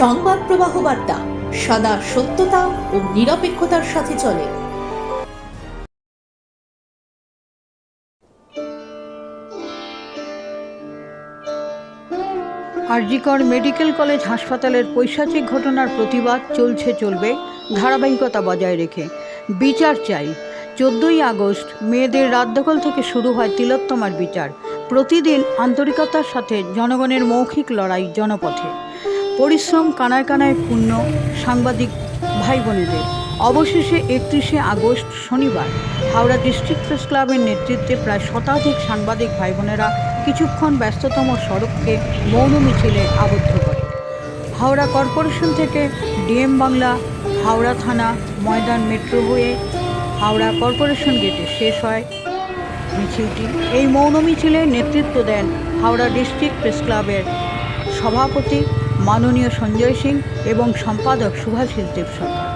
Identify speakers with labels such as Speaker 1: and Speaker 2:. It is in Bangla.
Speaker 1: সংবাদ প্রবাহ বার্তা, সদা সত্যতা ও নিরপেক্ষতার সাথে চলে।
Speaker 2: আরজিকর মেডিকেল কলেজ হাসপাতালের পৈশাচিক ঘটনার প্রতিবাদ চলছে চলবে, ধারাবাহিকতা বজায় রেখে। বিচার চাই। চোদ্দোই আগস্ট, মেয়েদের রাত দখল থেকে শুরু হয় তিলোত্তমার বিচার। প্রতিদিন আন্তরিকতার সাথে জনগণের মৌখিক লড়াই জনপথে। পরিশ্রম কানায় কানায় পূর্ণ সাংবাদিক ভাই বোনেদের অবশেষে একত্রিশে আগস্ট শনিবার হাওড়া ডিস্ট্রিক্ট প্রেস ক্লাবের নেতৃত্বে প্রায় শতাধিক সাংবাদিক ভাই বোনেরা কিছুক্ষণ ব্যস্ততম সড়ককে মৌন মিছিলে আবদ্ধ করে। হাওড়া কর্পোরেশন থেকে ডিএম বাংলা, হাওড়া থানা, ময়দান মেট্রো হয়ে হাওড়া কর্পোরেশন গেটে শেষ হয় মিছিলটি। এই মৌন মিছিলে নেতৃত্ব দেন হাওড়া ডিস্ট্রিক্ট প্রেস ক্লাবের সভাপতি মাননীয় সঞ্জয় সিং এবং সম্পাদক সুভাষিস দেব সরকার